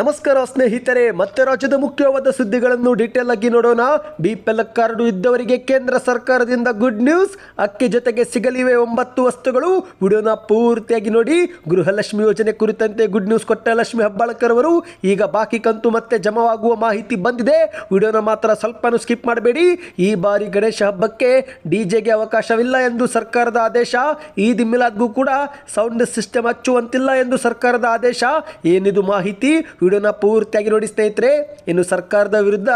ನಮಸ್ಕಾರ ಸ್ನೇಹಿತರೆ, ಮತ್ತೆ ರಾಜ್ಯದ ಮುಖ್ಯವಾದ ಸುದ್ದಿಗಳನ್ನು ಡೀಟೇಲ್ ಆಗಿ ನೋಡೋಣ. ಬಿಪಿಎಲ್ ಕಾರ್ಡು ಇದ್ದವರಿಗೆ ಕೇಂದ್ರ ಸರ್ಕಾರದಿಂದ ಗುಡ್ ನ್ಯೂಸ್ ಅಕ್ಕಿ ಜೊತೆಗೆ ಸಿಗಲಿವೆ ಒಂಬತ್ತು ವಸ್ತುಗಳು. ವಿಡಿಯೋನ ಪೂರ್ತಿಯಾಗಿ ನೋಡಿ. ಗೃಹಲಕ್ಷ್ಮಿ ಯೋಜನೆ ಕುರಿತಂತೆ ಗುಡ್ ನ್ಯೂಸ್ ಕೊಟ್ಟ ಲಕ್ಷ್ಮಿ ಹೆಬ್ಬಾಳ್ಕರ್ ಅವರು. ಈಗ ಬಾಕಿ ಕಂತು ಮತ್ತೆ ಜಮವಾಗುವ ಮಾಹಿತಿ ಬಂದಿದೆ. ವಿಡಿಯೋನ ಮಾತ್ರ ಸ್ವಲ್ಪನೂ ಸ್ಕಿಪ್ ಮಾಡಬೇಡಿ. ಈ ಬಾರಿ ಗಣೇಶ ಹಬ್ಬಕ್ಕೆ ಡಿಜೆಗೆ ಅವಕಾಶವಿಲ್ಲ ಎಂದು ಸರ್ಕಾರದ ಆದೇಶ. ಈ ದಿಮ್ಮಿಲಾದ್ಗೂ ಕೂಡ ಸೌಂಡ್ ಸಿಸ್ಟಮ್ ಹಚ್ಚುವಂತಿಲ್ಲ ಎಂದು ಸರ್ಕಾರದ ಆದೇಶ. ಏನಿದು ಮಾಹಿತಿ? ವಿಡಿಯೋನ ಪೂರ್ತಿಯಾಗಿ ನೋಡಿ ಸ್ನೇಹಿತರೆ, ಇನ್ನು ಸರ್ಕಾರದ ವಿರುದ್ಧ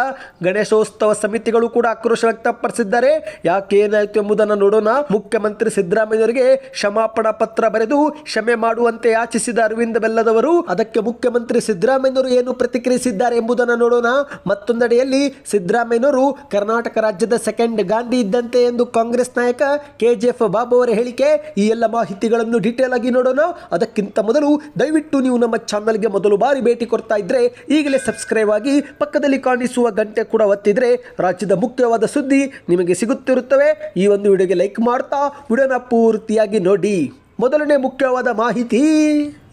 ಗಣೇಶೋತ್ಸವ ಸಮಿತಿಗಳು ಕೂಡ ಆಕ್ರೋಶ ವ್ಯಕ್ತಪಡಿಸಿದ್ದಾರೆ. ಯಾಕೆ ಏನಾಯಿತು ಎಂಬುದನ್ನು ನೋಡೋಣ. ಮುಖ್ಯಮಂತ್ರಿ ಸಿದ್ದರಾಮಯ್ಯವರಿಗೆ ಕ್ಷಮಾಪಣಾ ಪತ್ರ ಬರೆದು ಕ್ಷಮೆ ಮಾಡುವಂತೆ ಯಾಚಿಸಿದ ಅರವಿಂದ ಬೆಲ್ಲದವರು, ಅದಕ್ಕೆ ಮುಖ್ಯಮಂತ್ರಿ ಸಿದ್ದರಾಮಯ್ಯವರು ಏನು ಪ್ರತಿಕ್ರಿಯಿಸಿದ್ದಾರೆ ಎಂಬುದನ್ನು ನೋಡೋಣ. ಮತ್ತೊಂದೆಡೆಯಲ್ಲಿ ಸಿದ್ದರಾಮಯ್ಯವರು ಕರ್ನಾಟಕ ರಾಜ್ಯದ ಸೆಕೆಂಡ್ ಗಾಂಧಿ ಇದ್ದಂತೆ ಎಂದು ಕಾಂಗ್ರೆಸ್ ನಾಯಕ ಕೆಜಿಎಫ್ ಬಾಬು ಅವರ ಹೇಳಿಕೆ, ಈ ಎಲ್ಲ ಮಾಹಿತಿಗಳನ್ನು ಡೀಟೇಲ್ ಆಗಿ ನೋಡೋಣ. ಅದಕ್ಕಿಂತ ಮೊದಲು ದಯವಿಟ್ಟು ನೀವು ನಮ್ಮ ಚಾನಲ್ಗೆ ಮೊದಲು ಬಾರಿ ಭೇಟಿ ಕೊಡ್ತಾ ಇದ್ರೆ ಈಗಲೇ ಸಬ್ಸ್ಕ್ರೈಬ್ ಆಗಿ ಪಕ್ಕದಲ್ಲಿ ಕಾಣಿಸುವ ಗಂಟೆ ಕೂಡ ಒತ್ತಿದ್ರೆ ರಾಜ್ಯದ ಮುಖ್ಯವಾದ ಸುದ್ದಿ ನಿಮಗೆ ಸಿಗುತ್ತಿರುತ್ತವೆ. ಈ ಒಂದು ವಿಡಿಯೋಗೆ ಲೈಕ್ ಮಾಡ್ತಾ, ವಿಡಿಯೋನ ಪೂರ್ತಿಯಾಗಿ ನೋಡಿ. ಮೊದಲನೇ ಮುಖ್ಯವಾದ ಮಾಹಿತಿ.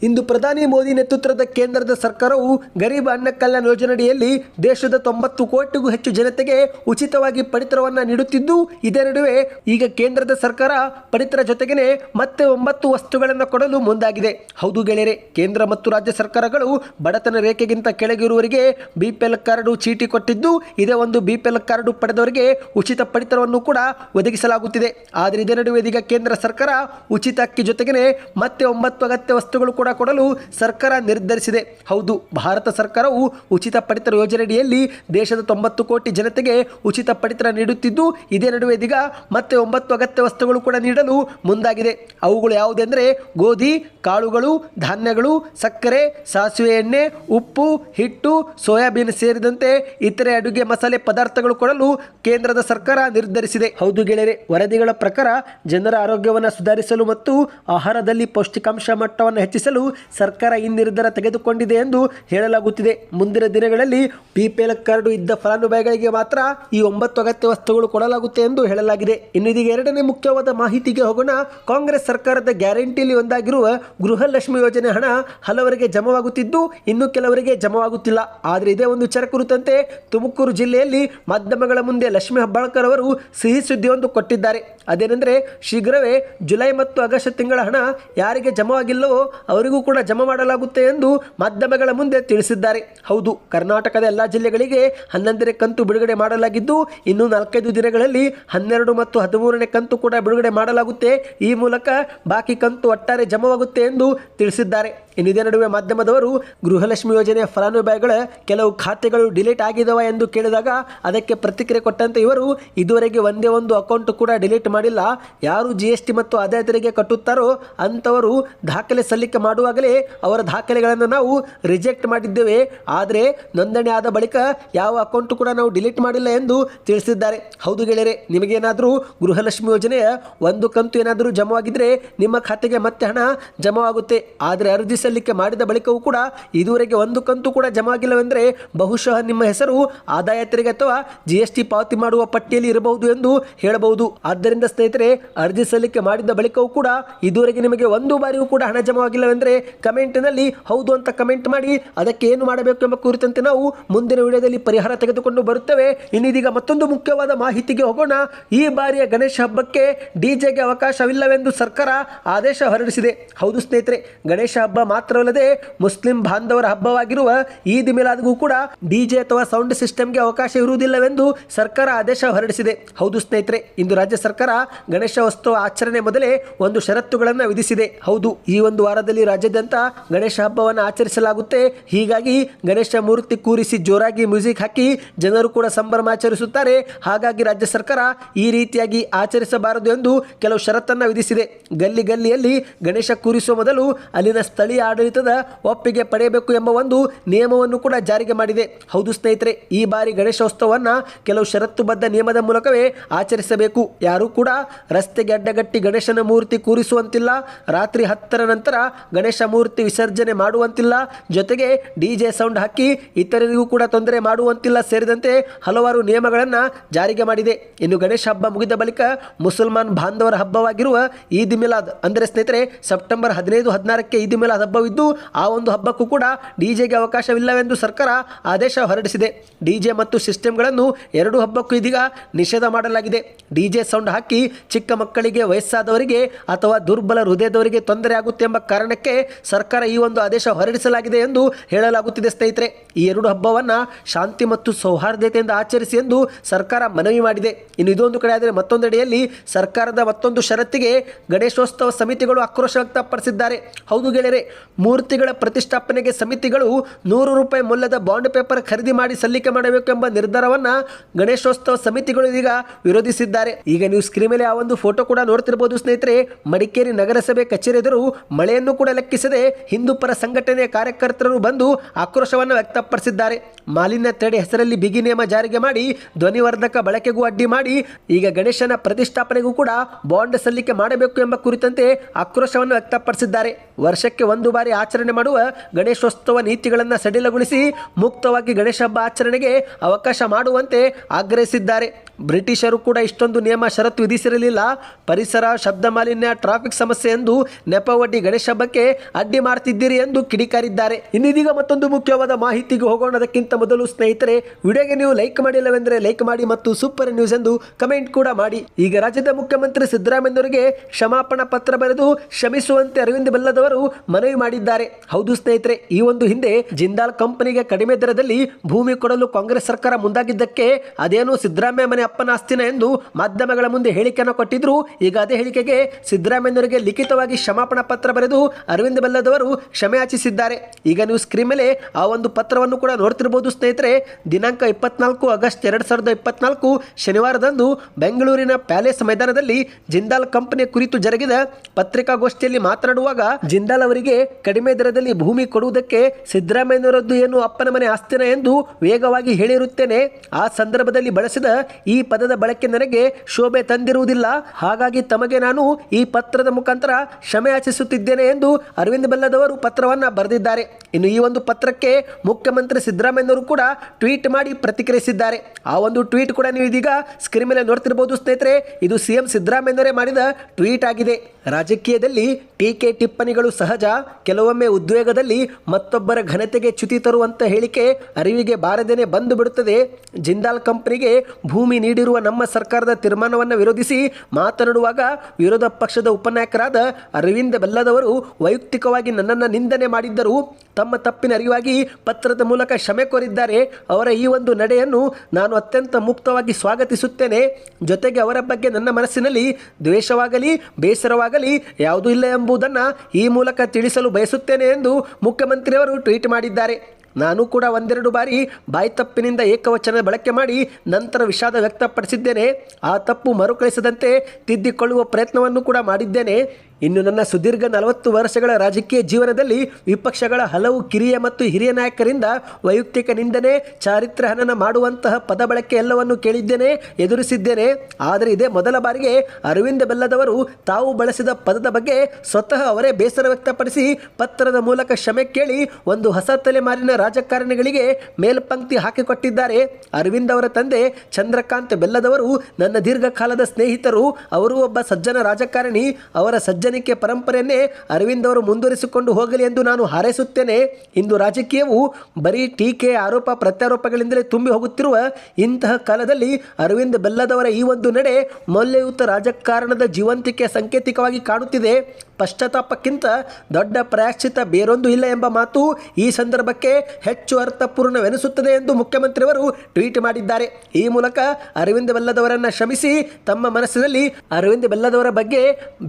ಇಂದು ಪ್ರಧಾನಿ ಮೋದಿ ನೇತೃತ್ವದ ಕೇಂದ್ರದ ಸರ್ಕಾರವು ಗರೀಬ್ ಅನ್ನ ಕಲ್ಯಾಣ ಯೋಜನೆಯಡಿಯಲ್ಲಿ ದೇಶದ ತೊಂಬತ್ತು ಕೋಟಿಗೂ ಹೆಚ್ಚು ಜನತೆಗೆ ಉಚಿತವಾಗಿ ಪಡಿತರವನ್ನು ನೀಡುತ್ತಿದ್ದು, ಇದೇ ನಡುವೆ ಈಗ ಕೇಂದ್ರದ ಸರ್ಕಾರ ಪಡಿತರ ಜೊತೆಗೇನೆ ಮತ್ತೆ ಒಂಬತ್ತು ವಸ್ತುಗಳನ್ನು ಕೊಡಲು ಮುಂದಾಗಿದೆ. ಹೌದು ಗೆಳೆಯರೆ, ಕೇಂದ್ರ ಮತ್ತು ರಾಜ್ಯ ಸರ್ಕಾರಗಳು ಬಡತನ ರೇಖೆಗಿಂತ ಕೆಳಗಿರುವವರಿಗೆ ಬಿಪಿಎಲ್ ಕಾರ್ಡು ಚೀಟಿ ಕೊಟ್ಟಿದ್ದು, ಇದೇ ಒಂದು ಬಿಪಿಎಲ್ ಕಾರ್ಡು ಪಡೆದವರಿಗೆ ಉಚಿತ ಪಡಿತರವನ್ನು ಕೂಡ ಒದಗಿಸಲಾಗುತ್ತಿದೆ. ಆದರೆ ಇದೇ ನಡುವೆ ಇದೀಗ ಕೇಂದ್ರ ಸರ್ಕಾರ ಉಚಿತ ಅಕ್ಕಿ ಜೊತೆಗೇನೆ ಮತ್ತೆ ಒಂಬತ್ತು ಅಗತ್ಯ ವಸ್ತುಗಳು ಕೂಡ ಕೊಡಲು ಸರ್ಕಾರ ನಿರ್ಧರಿಸಿದೆ. ಹೌದು, ಭಾರತ ಸರ್ಕಾರವು ಉಚಿತ ಪಡಿತರ ಯೋಜನೆಯಡಿಯಲ್ಲಿ ದೇಶದ ತೊಂಬತ್ತು ಕೋಟಿ ಜನತೆಗೆ ಉಚಿತ ಪಡಿತರ ನೀಡುತ್ತಿದ್ದು, ಇದೇ ನಡುವೆ ಇದೀಗ ಮತ್ತೆ ಒಂಬತ್ತು ಅಗತ್ಯ ವಸ್ತುಗಳು ಕೂಡ ನೀಡಲು ಮುಂದಾಗಿದೆ. ಅವುಗಳು ಯಾವುದೆಂದರೆ ಗೋಧಿ ಕಾಳುಗಳು, ಧಾನ್ಯಗಳು, ಸಕ್ಕರೆ, ಸಾಸಿವೆ ಎಣ್ಣೆ, ಉಪ್ಪು, ಹಿಟ್ಟು, ಸೋಯಾಬೀನ್ ಸೇರಿದಂತೆ ಇತರೆ ಅಡುಗೆ ಮಸಾಲೆ ಪದಾರ್ಥಗಳು ಕೊಡಲು ಕೇಂದ್ರದ ಸರ್ಕಾರ ನಿರ್ಧರಿಸಿದೆ. ಹೌದು ಗೆಳೆಯರೆ, ವರದಿಗಳ ಪ್ರಕಾರ ಜನರ ಆರೋಗ್ಯವನ್ನು ಸುಧಾರಿಸಲು ಮತ್ತು ಆಹಾರದಲ್ಲಿ ಪೌಷ್ಟಿಕಾಂಶ ಮಟ್ಟವನ್ನು ಹೆಚ್ಚಿಸಲು ಸರ್ಕಾರ ಈ ನಿರ್ಧಾರ ತೆಗೆದುಕೊಂಡಿದೆ ಎಂದು ಹೇಳಲಾಗುತ್ತಿದೆ. ಮುಂದಿನ ದಿನಗಳಲ್ಲಿ ಬಿಪಿಎಲ್ ಕಾರ್ಡು ಇದ್ದ ಫಲಾನುಭವಿಗಳಿಗೆ ಮಾತ್ರ ಈ ಒಂಬತ್ತು ಅಗತ್ಯ ವಸ್ತುಗಳು ಕೊಡಲಾಗುತ್ತೆ ಎಂದು ಹೇಳಲಾಗಿದೆ. ಇನ್ನು ಇದೀಗ ಎರಡನೇ ಮುಖ್ಯವಾದ ಮಾಹಿತಿಗೆ ಹೋಗೋಣ. ಕಾಂಗ್ರೆಸ್ ಸರ್ಕಾರದ ಗ್ಯಾರಂಟಿಯಲ್ಲಿ ಒಂದಾಗಿರುವ ಗೃಹಲಕ್ಷ್ಮಿ ಯೋಜನೆ ಹಣ ಹಲವರಿಗೆ ಜಮವಾಗುತ್ತಿದ್ದು ಇನ್ನು ಕೆಲವರಿಗೆ ಜಮವಾಗುತ್ತಿಲ್ಲ. ಆದರೆ ಇದೇ ಒಂದು ವಿಚಾರ ಕುರಿತಂತೆ ತುಮಕೂರು ಜಿಲ್ಲೆಯಲ್ಲಿ ಮಾಧ್ಯಮಗಳ ಮುಂದೆ ಲಕ್ಷ್ಮಿ ಹಬ್ಬಾಳ್ಕರ್ ಅವರು ಸಿಹಿ ಸುದ್ದಿಯೊಂದು ಕೊಟ್ಟಿದ್ದಾರೆ. ಅದೇನೆಂದರೆ ಶೀಘ್ರವೇ ಜುಲೈ ಮತ್ತು ಆಗಸ್ಟ್ ತಿಂಗಳ ಹಣ ಯಾರಿಗೆ ಜಮವಾಗಿಲ್ಲವೋ ಅವರಿಗೂ ಕೂಡ ಜಮಾ ಮಾಡಲಾಗುತ್ತೆ ಎಂದು ಮಾಧ್ಯಮಗಳ ಮುಂದೆ ತಿಳಿಸಿದ್ದಾರೆ. ಹೌದು, ಕರ್ನಾಟಕದ ಎಲ್ಲ ಜಿಲ್ಲೆಗಳಿಗೆ ಹನ್ನೊಂದನೇ ಕಂತು ಬಿಡುಗಡೆ ಮಾಡಲಾಗಿದ್ದು, ಇನ್ನೂ ನಾಲ್ಕೈದು ದಿನಗಳಲ್ಲಿ ಹನ್ನೆರಡು ಮತ್ತು ಹದಿಮೂರನೇ ಕಂತು ಕೂಡ ಬಿಡುಗಡೆ ಮಾಡಲಾಗುತ್ತೆ. ಈ ಮೂಲಕ ಬಾಕಿ ಕಂತು ಒಟ್ಟಾರೆ ಜಮವಾಗುತ್ತೆ ಎಂದು ತಿಳಿಸಿದ್ದಾರೆ. ಇನ್ನಿದೇ ನಡುವೆ ಮಾಧ್ಯಮದವರು ಗೃಹಲಕ್ಷ್ಮಿ ಯೋಜನೆಯ ಫಲಾನುಭವಿಗಳ ಕೆಲವು ಖಾತೆಗಳು ಡಿಲೀಟ್ ಆಗಿದವ ಎಂದು ಕೇಳಿದಾಗ ಅದಕ್ಕೆ ಪ್ರತಿಕ್ರಿಯೆ ಕೊಟ್ಟಂತೆ ಇವರು, ಇದುವರೆಗೆ ಒಂದೇ ಒಂದು ಅಕೌಂಟ್ ಕೂಡ ಡಿಲೀಟ್ ಮಾಡಿಲ್ಲ. ಯಾರು ಜಿ ಎಸ್ ಟಿ ಮತ್ತು ಆದಾಯ ತೆರಿಗೆ ಕಟ್ಟುತ್ತಾರೋ ಅಂಥವರು ದಾಖಲೆ ಸಲ್ಲಿಕೆ ಮಾಡುವಾಗಲೇ ಅವರ ದಾಖಲೆಗಳನ್ನು ನಾವು ರಿಜೆಕ್ಟ್ ಮಾಡಿದ್ದೇವೆ. ಆದರೆ ನೋಂದಣಿ ಆದ ಬಳಿಕ ಯಾವ ಅಕೌಂಟ್ ಕೂಡ ನಾವು ಡಿಲೀಟ್ ಮಾಡಿಲ್ಲ ಎಂದು ತಿಳಿಸಿದ್ದಾರೆ. ಹೌದು ಗೆಳೆಯರೆ, ನಿಮಗೇನಾದರೂ ಗೃಹಲಕ್ಷ್ಮಿ ಯೋಜನೆಯ ಒಂದು ಕಂತು ಏನಾದರೂ ಜಮವಾಗಿದ್ದರೆ ನಿಮ್ಮ ಖಾತೆಗೆ ಮತ್ತೆ ಹಣ ಜಮವಾಗುತ್ತೆ. ಆದರೆ ಅರ್ಜಿ ಸಲ್ಲಿಕೆ ಮಾಡಿದ ಬಳಿಕವೂ ಕೂಡ ಇದುವರೆಗೆ ಒಂದು ಕಂತು ಕೂಡ ಜಮಾ ಆಗಿಲ್ಲವೆಂದರೆ ಬಹುಶಃ ನಿಮ್ಮ ಹೆಸರು ಆದಾಯ ತೆರಿಗೆ ಅಥವಾ ಜಿ ಎಸ್ ಟಿ ಪಾವತಿ ಮಾಡುವ ಪಟ್ಟಿಯಲ್ಲಿ ಇರಬಹುದು ಎಂದು ಹೇಳಬಹುದು. ಆದ್ದರಿಂದ ಸ್ನೇಹಿತರೆ, ಅರ್ಜಿ ಸಲ್ಲಿಕೆ ಮಾಡಿದ ಬಳಿಕವೂ ಕೂಡ ಇದುವರೆಗೆ ನಿಮಗೆ ಒಂದು ಬಾರಿಯೂ ಕೂಡ ಹಣ ಜಮವಾಗಿಲ್ಲವೆಂದರೆ ಕಮೆಂಟ್ನಲ್ಲಿ ಹೌದು ಅಂತ ಕಮೆಂಟ್ ಮಾಡಿ ಅದಕ್ಕೆ ಏನು ಮಾಡಬೇಕು ಎಂಬ ಕುರಿತಂತೆ ನಾವು ಮುಂದಿನ ವಿಡಿಯೋದಲ್ಲಿ ಪರಿಹಾರ ತೆಗೆದುಕೊಂಡು ಬರುತ್ತೇವೆ. ಇನ್ನಿದೀಗ ಮತ್ತೊಂದು ಮುಖ್ಯವಾದ ಮಾಹಿತಿಗೆ ಹೋಗೋಣ. ಈ ಬಾರಿಯ ಗಣೇಶ ಹಬ್ಬಕ್ಕೆ ಡಿಜೆಗೆ ಅವಕಾಶವಿಲ್ಲವೆಂದು ಸರ್ಕಾರ ಆದೇಶ ಹೊರಡಿಸಿದೆ. ಹೌದು ಸ್ನೇಹಿತರೆ, ಗಣೇಶ ಹಬ್ಬ ಮಾತ್ರವಲ್ಲದೆ ಮುಸ್ಲಿಂ ಬಾಂಧವರ ಹಬ್ಬವಾಗಿರುವ ಈದ್ ಮಿಲಾದ್ಗೂ ಕೂಡ ಡಿಜೆ ಅಥವಾ ಸೌಂಡ್ ಸಿಸ್ಟಮ್ಗೆ ಅವಕಾಶ ಇರುವುದಿಲ್ಲವೆಂದು ಸರ್ಕಾರ ಆದೇಶ ಹೊರಡಿಸಿದೆ. ಹೌದು ಸ್ನೇಹಿತರೆ, ಇಂದು ರಾಜ್ಯ ಸರ್ಕಾರ ಗಣೇಶ ಉತ್ಸವ ಆಚರಣೆ ಮೊದಲೇ ಒಂದು ಷರತ್ತುಗಳನ್ನು ವಿಧಿಸಿದೆ. ಹೌದು, ಈ ಒಂದು ವಾರದಲ್ಲಿ ರಾಜ್ಯಾದ್ಯಂತ ಗಣೇಶ ಹಬ್ಬವನ್ನು ಆಚರಿಸಲಾಗುತ್ತೆ. ಹೀಗಾಗಿ ಗಣೇಶ ಮೂರ್ತಿ ಕೂರಿಸಿ ಜೋರಾಗಿ ಮ್ಯೂಸಿಕ್ ಹಾಕಿ ಜನರು ಕೂಡ ಸಂಭ್ರಮ ಆಚರಿಸುತ್ತಾರೆ. ಹಾಗಾಗಿ ರಾಜ್ಯ ಸರ್ಕಾರ ಈ ರೀತಿಯಾಗಿ ಆಚರಿಸಬಾರದು ಎಂದು ಕೆಲವು ಷರತ್ತನ್ನು ವಿಧಿಸಿದೆ. ಗಲ್ಲಿ ಗಲ್ಲಿಯಲ್ಲಿ ಗಣೇಶ ಕೂರಿಸುವ ಮೊದಲು ಅಲ್ಲಿನ ಸ್ಥಳೀಯ ಆಡಳಿತದ ಒಪ್ಪಿಗೆ ಪಡೆಯಬೇಕು ಎಂಬ ಒಂದು ನಿಯಮವನ್ನು ಕೂಡ ಜಾರಿಗೆ ಮಾಡಿದೆ. ಹೌದು ಸ್ನೇಹಿತರೆ, ಈ ಬಾರಿ ಗಣೇಶೋತ್ಸವವನ್ನು ಕೆಲವು ಷರತ್ತುಬದ್ಧ ನಿಯಮದ ಮೂಲಕವೇ ಆಚರಿಸಬೇಕು. ಯಾರೂ ಕೂಡ ರಸ್ತೆಗೆ ಅಡ್ಡಗಟ್ಟಿ ಗಣೇಶನ ಮೂರ್ತಿ ಕೂರಿಸುವಂತಿಲ್ಲ. ರಾತ್ರಿ ಹತ್ತರ ನಂತರ ಗಣೇಶ ಮೂರ್ತಿ ವಿಸರ್ಜನೆ ಮಾಡುವಂತಿಲ್ಲ. ಜೊತೆಗೆ ಡಿಜೆ ಸೌಂಡ್ ಹಾಕಿ ಇತರರಿಗೂ ಕೂಡ ತೊಂದರೆ ಮಾಡುವಂತಿಲ್ಲ ಸೇರಿದಂತೆ ಹಲವಾರು ನಿಯಮಗಳನ್ನು ಜಾರಿಗೆ ಮಾಡಿದೆ. ಇನ್ನು ಗಣೇಶ ಹಬ್ಬ ಮುಗಿದ ಬಳಿಕ ಮುಸಲ್ಮಾನ್ ಬಾಂಧವರ ಹಬ್ಬವಾಗಿರುವ ಈದ್ ಮಿಲಾದ್, ಅಂದರೆ ಸ್ನೇಹಿತರೆ, ಸೆಪ್ಟೆಂಬರ್ ಹದಿನೈದು, ಹದಿನಾರಕ್ಕೆ ಈದ್ ಮಿಲಾದ್ ಹಬ್ಬ ಹಬ್ಬವಿದ್ದು ಆ ಒಂದು ಹಬ್ಬಕ್ಕೂ ಕೂಡ ಡಿಜೆಗೆ ಅವಕಾಶವಿಲ್ಲವೆಂದು ಸರ್ಕಾರ ಆದೇಶ ಹೊರಡಿಸಿದೆ. ಡಿಜೆ ಮತ್ತು ಸಿಸ್ಟಮ್ಗಳನ್ನು ಎರಡು ಹಬ್ಬಕ್ಕೂ ಇದೀಗ ನಿಷೇಧ ಮಾಡಲಾಗಿದೆ. ಡಿಜೆ ಸೌಂಡ್ ಹಾಕಿ ಚಿಕ್ಕ ಮಕ್ಕಳಿಗೆ ವಯಸ್ಸಾದವರಿಗೆ ಅಥವಾ ದುರ್ಬಲ ಹೃದಯದವರಿಗೆ ತೊಂದರೆ ಆಗುತ್ತೆ ಎಂಬ ಕಾರಣಕ್ಕೆ ಸರ್ಕಾರ ಈ ಒಂದು ಆದೇಶ ಹೊರಡಿಸಲಾಗಿದೆ ಎಂದು ಹೇಳಲಾಗುತ್ತಿದೆ ಸ್ನೇಹಿತರೆ. ಈ ಎರಡು ಹಬ್ಬವನ್ನು ಶಾಂತಿ ಮತ್ತು ಸೌಹಾರ್ದತೆಯಿಂದ ಆಚರಿಸಿ ಎಂದು ಸರ್ಕಾರ ಮನವಿ ಮಾಡಿದೆ. ಇನ್ನು ಇದೊಂದು ಕಡೆ ಆದರೆ ಮತ್ತೊಂದೆಡೆಯಲ್ಲಿ ಸರ್ಕಾರದ ಮತ್ತೊಂದು ಷರತ್ತಿಗೆ ಗಣೇಶೋತ್ಸವ ಸಮಿತಿಗಳು ಆಕ್ರೋಶ ವ್ಯಕ್ತಪಡಿಸಿದ್ದಾರೆ. ಹೌದು ಗೆಳೆಯರೆ ಮೂರ್ತಿಗಳ ಪ್ರತಿಷ್ಠಾಪನೆಗೆ ಸಮಿತಿಗಳು ನೂರು ರೂಪಾಯಿ ಮೌಲ್ಯದ ಬಾಂಡ್ ಪೇಪರ್ ಖರೀದಿ ಮಾಡಿ ಸಲ್ಲಿಕೆ ಮಾಡಬೇಕು ಎಂಬ ನಿರ್ಧಾರವನ್ನು ಗಣೇಶೋತ್ಸವ ಸಮಿತಿಗಳು ಈಗ ವಿರೋಧಿಸಿದ್ದಾರೆ. ಈಗ ನೀವು ಸ್ಕ್ರೀನ್ ಮೇಲೆ ಆ ಒಂದು ಫೋಟೋ ಕೂಡ ನೋಡ್ತಿರ್ಬೋದು ಸ್ನೇಹಿತರೆ. ಮಡಿಕೇರಿ ನಗರಸಭೆ ಕಚೇರಿ ಎದುರು ಮಳೆಯನ್ನು ಕೂಡ ಲೆಕ್ಕಿಸದೆ ಹಿಂದೂ ಪರ ಸಂಘಟನೆಯ ಕಾರ್ಯಕರ್ತರು ಬಂದು ಆಕ್ರೋಶವನ್ನು ವ್ಯಕ್ತಪಡಿಸಿದ್ದಾರೆ. ಮಾಲಿನ್ಯ ತಡೆ ಹೆಸರಲ್ಲಿ ಬಿಗಿ ನಿಯಮ ಜಾರಿಗೆ ಮಾಡಿ ಧ್ವನಿವರ್ಧಕ ಬಳಕೆಗೂ ಅಡ್ಡಿ ಮಾಡಿ ಈಗ ಗಣೇಶನ ಪ್ರತಿಷ್ಠಾಪನೆಗೂ ಕೂಡ ಬಾಂಡ್ ಸಲ್ಲಿಕೆ ಮಾಡಬೇಕು ಎಂಬ ಕುರಿತಂತೆ ಆಕ್ರೋಶವನ್ನು ವ್ಯಕ್ತಪಡಿಸಿದ್ದಾರೆ. ವರ್ಷಕ್ಕೆ ಒಂದು ಬಾರಿ ಆಚರಣೆ ಮಾಡುವ ಗಣೇಶೋತ್ಸವ ನೀತಿಗಳನ್ನು ಸಡಿಲಗೊಳಿಸಿ ಮುಕ್ತವಾಗಿ ಗಣೇಶ ಹಬ್ಬ ಆಚರಣೆಗೆ ಅವಕಾಶ ಮಾಡುವಂತೆ ಆಗ್ರಹಿಸಿದ್ದಾರೆ. ಬ್ರಿಟಿಷರು ಕೂಡ ಇಷ್ಟೊಂದು ನಿಯಮ ಷರತ್ತು ವಿಧಿಸಿರಲಿಲ್ಲ. ಪರಿಸರ, ಶಬ್ದ ಮಾಲಿನ್ಯ ಟ್ರಾಫಿಕ್ ಸಮಸ್ಯೆ ಎಂದು ನೆಪ ಒಡ್ಡಿ ಗಣೇಶ ಹಬ್ಬಕ್ಕೆ ಅಡ್ಡಿ ಮಾಡ್ತಿದ್ದೀರಿ ಎಂದು ಕಿಡಿಕಾರಿದ್ದಾರೆ. ಇನ್ನಿದೀಗ ಮತ್ತೊಂದು ಮುಖ್ಯವಾದ ಮಾಹಿತಿಗೆ ಹೋಗೋಣದಕ್ಕಿಂತ ಮೊದಲು ಸ್ನೇಹಿತರೆ, ವಿಡಿಯೋಗೆ ನೀವು ಲೈಕ್ ಮಾಡಿಲ್ಲವೆಂದರೆ ಲೈಕ್ ಮಾಡಿ ಮತ್ತು ಸೂಪರ್ ನ್ಯೂಸ್ ಎಂದು ಕಮೆಂಟ್ ಕೂಡ ಮಾಡಿ. ಈಗ ರಾಜ್ಯದ ಮುಖ್ಯಮಂತ್ರಿ ಸಿದ್ದರಾಮಯ್ಯನವರಿಗೆ ಕ್ಷಮಾಪಣಾ ಪತ್ರ ಬರೆದು ಕ್ಷಮಿಸುವಂತೆ ಅರವಿಂದ್ ಬೆಲ್ಲದವರು ಮನವಿ ಮಾಡಿದ್ದಾರೆ. ಹೌದು ಸ್ನೇಹಿತರೆ, ಈ ಒಂದು ಹಿಂದೆ ಜಿಂದಾಲ್ ಕಂಪನಿಗೆ ಕಡಿಮೆ ದರದಲ್ಲಿ ಭೂಮಿ ಕೊಡಲು ಕಾಂಗ್ರೆಸ್ ಸರ್ಕಾರ ಮುಂದಾಗಿದ್ದಕ್ಕೆ ಅದೇನು ಸಿದ್ದರಾಮಯ್ಯ ಮನೆ ಅಪ್ಪನ ಆಸ್ತಿನ ಎಂದು ಮಾಧ್ಯಮಗಳ ಮುಂದೆ ಹೇಳಿಕೆಯನ್ನು ಕೊಟ್ಟಿದ್ರು. ಈಗ ಅದೇ ಹೇಳಿಕೆಗೆ ಸಿದ್ದರಾಮಯ್ಯನವರಿಗೆ ಲಿಖಿತವಾಗಿ ಕ್ಷಮಾಪಣಾ ಪತ್ರ ಬರೆದು ಅರವಿಂದ್ ಬೆಲ್ಲದವರು ಕ್ಷಮೆ ಯಾಚಿಸಿದ್ದಾರೆ. ಈಗ ನೀವು ಸ್ಕ್ರೀನ್ ಮೇಲೆ ಆ ಒಂದು ಪತ್ರವನ್ನು ಕೂಡ ನೋಡ್ತಿರ್ಬೋದು ಸ್ನೇಹಿತರೆ. ದಿನಾಂಕ ಇಪ್ಪತ್ನಾಲ್ಕು ಆಗಸ್ಟ್ ಎರಡು ಸಾವಿರದ ಇಪ್ಪತ್ನಾಲ್ಕು, ಶನಿವಾರದಂದು ಬೆಂಗಳೂರಿನ ಪ್ಯಾಲೇಸ್ ಮೈದಾನದಲ್ಲಿ ಜಿಂದಾಲ್ ಕಂಪನಿಯ ಕುರಿತು ಜರುಗಿದ ಪತ್ರಿಕಾಗೋಷ್ಠಿಯಲ್ಲಿ ಮಾತನಾಡುವಾಗ ಜಿಂದಾಲ್ ಅವರಿಗೆ ಕಡಿಮೆ ದರದಲ್ಲಿ ಭೂಮಿ ಕೊಡುವುದಕ್ಕೆ ಸಿದ್ದರಾಮಯ್ಯನವರದ್ದು ಏನು ಅಪ್ಪನ ಮನೆ ಆಸ್ತಿನ ಎಂದು ವೇಗವಾಗಿ ಹೇಳಿರುತ್ತೇನೆ. ಆ ಸಂದರ್ಭದಲ್ಲಿ ಬಳಸಿದ ಈ ಪದದ ಬಳಕೆ ನನಗೆ ಶೋಭೆ ತಂದಿರುವುದಿಲ್ಲ. ಹಾಗಾಗಿ ತಮಗೆ ನಾನು ಈ ಪತ್ರದ ಮುಖಾಂತರ ಕ್ಷಮೆ ಆಚಿಸುತ್ತಿದ್ದೇನೆ ಎಂದು ಅರವಿಂದ್ ಬೆಲ್ಲದವರು ಪತ್ರವನ್ನು ಬರೆದಿದ್ದಾರೆ. ಇನ್ನು ಈ ಒಂದು ಪತ್ರಕ್ಕೆ ಮುಖ್ಯಮಂತ್ರಿ ಸಿದ್ದರಾಮಯ್ಯನವರು ಕೂಡ ಟ್ವೀಟ್ ಮಾಡಿ ಪ್ರತಿಕ್ರಿಯಿಸಿದ್ದಾರೆ. ಆ ಒಂದು ಟ್ವೀಟ್ ಕೂಡ ನೀವು ಇದೀಗ ಸ್ಕ್ರೀನ್ ಮೇಲೆ ನೋಡ್ತಿರ್ಬೋದು ಸ್ನೇಹಿತರೆ. ಇದು ಸಿಎಂ ಸಿದ್ದರಾಮಯ್ಯನವರೇ ಮಾಡಿದ ಟ್ವೀಟ್ ಆಗಿದೆ. ರಾಜಕೀಯದಲ್ಲಿ ಟೀಕೆ ಟಿಪ್ಪಣಿಗಳು ಸಹಜ ಕೆಲವೊಮ್ಮೆ ಉದ್ವೇಗದಲ್ಲಿ ಮತ್ತೊಬ್ಬರ ಘನತೆಗೆ ಚ್ಯುತಿ ತರುವಂತ ಹೇಳಿಕೆ ಅರಿವಿಗೆ ಬಾರದೇನೆ ಬಂದು ಬಿಡುತ್ತದೆ. ಜಿಂದಾಲ್ ಕಂಪನಿಗೆ ಭೂಮಿ ನೀಡಿರುವ ನಮ್ಮ ಸರ್ಕಾರದ ತೀರ್ಮಾನವನ್ನು ವಿರೋಧಿಸಿ ಮಾತನಾಡುವಾಗ ವಿರೋಧ ಪಕ್ಷದ ಉಪನಾಯಕರಾದ ಅರವಿಂದ ಬೆಲ್ಲದವರು ವೈಯಕ್ತಿಕವಾಗಿ ನನ್ನನ್ನು ನಿಂದನೆ ಮಾಡಿದ್ದರು. ತಮ್ಮ ತಪ್ಪಿನ ಅರಿವಾಗಿ ಪತ್ರದ ಮೂಲಕ ಕ್ಷಮೆ ಕೋರಿದ್ದಾರೆ. ಅವರ ಈ ಒಂದು ನಡೆಯನ್ನು ನಾನು ಅತ್ಯಂತ ಮುಕ್ತವಾಗಿ ಸ್ವಾಗತಿಸುತ್ತೇನೆ. ಜೊತೆಗೆ ಅವರ ಬಗ್ಗೆ ನನ್ನ ಮನಸ್ಸಿನಲ್ಲಿ ದ್ವೇಷವಾಗಲಿ, ಬೇಸರವಾಗಲಿ ಯಾವುದೂ ಇಲ್ಲ ಎಂಬುದನ್ನು ಈ ಮೂಲಕ ತಿಳಿಸಲು ಬಯಸುತ್ತೇನೆ ಎಂದು ಮುಖ್ಯಮಂತ್ರಿಯವರು ಟ್ವೀಟ್ ಮಾಡಿದ್ದಾರೆ. ನಾನು ಕೂಡ ಒಂದೆರಡು ಬಾರಿ ಬಾಯಿ ತಪ್ಪಿನಿಂದ ಏಕವಚನ ಬಳಕೆ ಮಾಡಿ ನಂತರ ವಿಷಾದ ವ್ಯಕ್ತಪಡಿಸಿದ್ದೇನೆ. ಆ ತಪ್ಪು ಮರುಕಳಿಸದಂತೆ ತಿದ್ದಿಕೊಳ್ಳುವ ಪ್ರಯತ್ನವನ್ನು ಕೂಡ ಮಾಡಿದ್ದೇನೆ. ಇನ್ನು ನನ್ನ ಸುದೀರ್ಘ ನಲವತ್ತು ವರ್ಷಗಳ ರಾಜಕೀಯ ಜೀವನದಲ್ಲಿ ವಿಪಕ್ಷಗಳ ಹಲವು ಕಿರಿಯ ಮತ್ತು ಹಿರಿಯ ನಾಯಕರಿಂದ ವೈಯಕ್ತಿಕ ನಿಂದನೆ ಚಾರಿತ್ರ್ಯ ಹನನ ಮಾಡುವಂತಹ ಪದ ಬಳಕೆ ಎಲ್ಲವನ್ನು ಕೇಳಿದ್ದೇನೆ, ಎದುರಿಸಿದ್ದೇನೆ. ಆದರೆ ಇದೇ ಮೊದಲ ಬಾರಿಗೆ ಅರವಿಂದ ಬೆಲ್ಲದವರು ತಾವು ಬಳಸಿದ ಪದದ ಬಗ್ಗೆ ಸ್ವತಃ ಅವರೇ ಬೇಸರ ವ್ಯಕ್ತಪಡಿಸಿ ಪತ್ರದ ಮೂಲಕ ಕ್ಷಮೆ ಕೇಳಿ ಒಂದು ಹೊಸ ತಲೆಮಾರಿನ ರಾಜಕಾರಣಿಗಳಿಗೆ ಮೇಲ್ಪಂಕ್ತಿ ಹಾಕಿಕೊಟ್ಟಿದ್ದಾರೆ. ಅರವಿಂದ್ ಅವರ ತಂದೆ ಚಂದ್ರಕಾಂತ್ ಬೆಲ್ಲದವರು ನನ್ನ ದೀರ್ಘಕಾಲದ ಸ್ನೇಹಿತರು. ಅವರು ಒಬ್ಬ ಸಜ್ಜನ ರಾಜಕಾರಣಿ. ಅವರ ಸಜ್ಜನಿಕೆ ಪರಂಪರೆಯನ್ನೇ ಅರವಿಂದ್ ಅವರು ಮುಂದುವರಿಸಿಕೊಂಡು ಹೋಗಲಿ ಎಂದು ನಾನು ಹಾರೈಸುತ್ತೇನೆ. ಇಂದು ರಾಜಕೀಯವು ಬರೀ ಟೀಕೆ, ಆರೋಪ, ಪ್ರತ್ಯಾರೋಪಗಳಿಂದಲೇ ತುಂಬಿ ಹೋಗುತ್ತಿರುವ ಇಂತಹ ಕಾಲದಲ್ಲಿ ಅರವಿಂದ್ ಬೆಲ್ಲದವರ ಈ ಒಂದು ನಡೆ ಮೌಲ್ಯಯುತ ರಾಜಕಾರಣದ ಜೀವಂತಿಕೆಯ ಸಂಕೇತಿಕವಾಗಿ ಕಾಣುತ್ತಿದೆ. ಪಶ್ಚಾತ್ತಾಪಕ್ಕಿಂತ ದೊಡ್ಡ ಪ್ರಾಯಶ್ಚಿತ ಬೇರೊಂದು ಇಲ್ಲ ಎಂಬ ಮಾತು ಈ ಸಂದರ್ಭಕ್ಕೆ ಹೆಚ್ಚು ಅರ್ಥಪೂರ್ಣವೆನಿಸುತ್ತದೆ ಎಂದು ಮುಖ್ಯಮಂತ್ರಿಯವರು ಟ್ವೀಟ್ ಮಾಡಿದ್ದಾರೆ. ಈ ಮೂಲಕ ಅರವಿಂದ ಬೆಲ್ಲದವರನ್ನ ಶ್ರಮಿಸಿ ತಮ್ಮ ಮನಸ್ಸಿನಲ್ಲಿ ಅರವಿಂದ ಬೆಲ್ಲದವರ ಬಗ್ಗೆ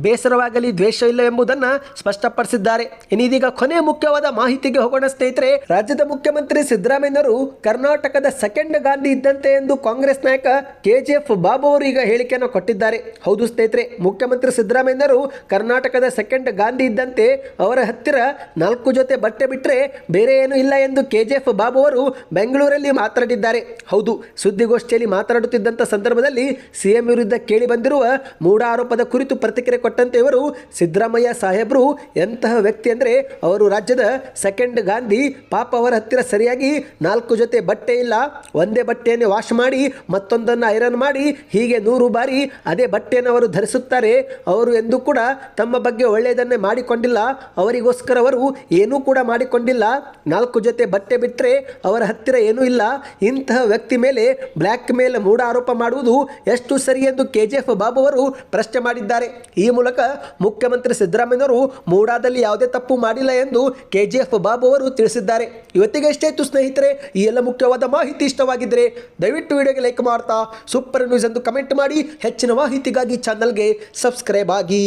ಬೇಸರವಾಗಲಿ ದ್ವೇಷ ಇಲ್ಲ ಎಂಬುದನ್ನು ಸ್ಪಷ್ಟಪಡಿಸಿದ್ದಾರೆ. ಇನ್ನೀದೀಗ ಕೊನೆ ಮುಖ್ಯವಾದ ಮಾಹಿತಿಗೆ ಹೋಗೋಣ ಸ್ನೇಹಿತರೆ, ರಾಜ್ಯದ ಮುಖ್ಯಮಂತ್ರಿ ಸಿದ್ದರಾಮಯ್ಯನವರು ಕರ್ನಾಟಕದ ಸೆಕೆಂಡ್ ಗಾಂಧಿ ಇದ್ದಂತೆ ಎಂದು ಕಾಂಗ್ರೆಸ್ ನಾಯಕ ಕೆಜಿಎಫ್ ಬಾಬು ಅವರು ಈಗ ಹೇಳಿಕೆಯನ್ನು ಕೊಟ್ಟಿದ್ದಾರೆ. ಹೌದು ಸ್ನೇಹಿತರೆ, ಮುಖ್ಯಮಂತ್ರಿ ಸಿದ್ದರಾಮಯ್ಯನವರು ಕರ್ನಾಟಕದ ಸೆಕೆಂಡ್ ಗಾಂಧಿ ಇದ್ದಂತೆ ಅವರ ಹತ್ತಿರ ನಾಲ್ಕು ಜೊತೆ ಬಟ್ಟೆ ಬಿಟ್ಟರೆ ಬೇರೆ ಏನೂ ಇಲ್ಲ ಎಂದು ಕೆ ಜೆ ಎಫ್ ಬಾಬು ಅವರು ಬೆಂಗಳೂರಲ್ಲಿ ಮಾತನಾಡಿದ್ದಾರೆ. ಹೌದು, ಸುದ್ದಿಗೋಷ್ಠಿಯಲ್ಲಿ ಮಾತನಾಡುತ್ತಿದ್ದಂಥ ಸಂದರ್ಭದಲ್ಲಿ ಸಿಎಂ ವಿರುದ್ಧ ಕೇಳಿ ಬಂದಿರುವ ಮೂಢ ಆರೋಪದ ಕುರಿತು ಪ್ರತಿಕ್ರಿಯೆ ಕೊಟ್ಟಂತೆ ಇವರು ಸಿದ್ದರಾಮಯ್ಯ ಸಾಹೇಬರು ಎಂತಹ ವ್ಯಕ್ತಿ ಅಂದರೆ ಅವರು ರಾಜ್ಯದ ಸೆಕೆಂಡ್ ಗಾಂಧಿ ಪಾಪ ಅವರ ಹತ್ತಿರ ಸರಿಯಾಗಿ ನಾಲ್ಕು ಜೊತೆ ಬಟ್ಟೆ ಇಲ್ಲ, ಒಂದೇ ಬಟ್ಟೆಯನ್ನು ವಾಶ್ ಮಾಡಿ, ಮತ್ತೊಂದನ್ನು ಐರನ್ ಮಾಡಿ, ಹೀಗೆ ನೂರು ಬಾರಿ ಅದೇ ಬಟ್ಟೆಯನ್ನು ಅವರು ಧರಿಸುತ್ತಾರೆ. ಅವರು ಎಂದು ಕೂಡ ತಮ್ಮ ಬಗ್ಗೆ ಯಾರಿಗೆ ಒಳ್ಳೆಯದನ್ನೇ ಮಾಡಿಕೊಂಡಿಲ್ಲ, ಅವರಿಗೋಸ್ಕರ ಅವರು ಏನೂ ಕೂಡ ಮಾಡಿಕೊಂಡಿಲ್ಲ. ನಾಲ್ಕು ಜೊತೆ ಬಟ್ಟೆ ಬಿಟ್ಟರೆ ಅವರ ಹತ್ತಿರ ಏನೂ ಇಲ್ಲ. ಇಂತಹ ವ್ಯಕ್ತಿ ಮೇಲೆ ಬ್ಲ್ಯಾಕ್ ಮೇಲ್ ಮೂಢ ಆರೋಪ ಮಾಡುವುದು ಎಷ್ಟು ಸರಿ ಎಂದು ಕೆ ಜಿ ಎಫ್ ಬಾಬು ಅವರು ಪ್ರಶ್ನೆ ಮಾಡಿದ್ದಾರೆ. ಈ ಮೂಲಕ ಮುಖ್ಯಮಂತ್ರಿ ಸಿದ್ದರಾಮಯ್ಯವರು ಮೂಡಾದಲ್ಲಿ ಯಾವುದೇ ತಪ್ಪು ಮಾಡಿಲ್ಲ ಎಂದು ಕೆ ಜಿ ಎಫ್ ಬಾಬು ಅವರು ತಿಳಿಸಿದ್ದಾರೆ. ಇವತ್ತಿಗೆ ಎಷ್ಟೇ ಇತ್ತು ಸ್ನೇಹಿತರೆ, ಈ ಎಲ್ಲ ಮುಖ್ಯವಾದ ಮಾಹಿತಿ ಇಷ್ಟವಾಗಿದ್ದರೆ ದಯವಿಟ್ಟು ವಿಡಿಯೋಗೆ ಲೈಕ್ ಮಾಡ್ತಾ, ಸೂಪರ್ ನ್ಯೂಸ್ ಎಂದು ಕಮೆಂಟ್ ಮಾಡಿ ಹೆಚ್ಚಿನ ಮಾಹಿತಿಗಾಗಿ ಚಾನಲ್ಗೆ ಸಬ್ಸ್ಕ್ರೈಬ್ ಆಗಿ.